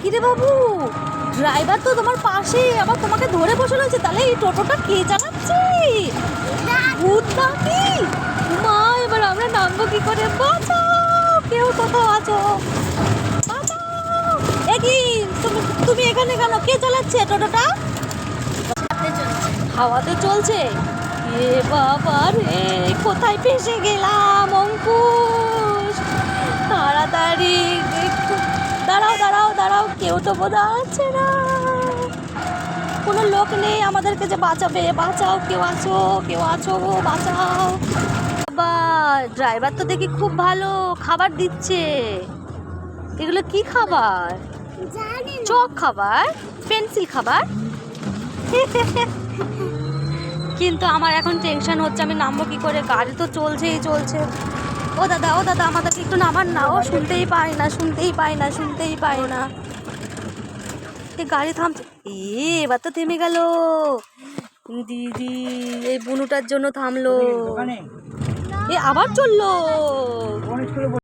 কিরে বাবু? ড্রাইভার তো তোমার পাশে আবার তোমাকে ধরে বসে রয়েছে। তাহলে এই টোটোটা কে চালাচ্ছে? ভূত নাকি? মা, এবার আমরা নামবো কি করে? বাঁচাও, কেউ কোথাও আছো। কি, তুমি তুমি এখানে কেন? কে চালাচ্ছে টোটোটা? হাওয়াতে চলছে। এ বাবা রে, কোথায় ফেসে গেলাম অঙ্কুশ কেউ তো বোধ আছে না। কোনো লোক নেই আমাদেরকে যে বাঁচাবে। বাঁচাও কেউ আছো কেউ আছো বাঁচাও। বাবা ড্রাইভার তো দেখি খুব ভালো খাবার দিচ্ছে। এগুলো কি খাবার? চক খাবার পেন্সিল খাবার। কিন্তু আমার এখন টেনশন হচ্ছে আমি নামবো কি করে? গাড়ি তো চলছেই চলছে। ও দাদা ও দাদা আমাদেরকে একটু নামার না। ও শুনতেই পাই না শুনতেই পাই না শুনতেই পাই না। গাড়ি থামছে। এ এবার তো থেমে গেল। দিদি এই বুনুটার জন্য থামলো। এ আবার চলল।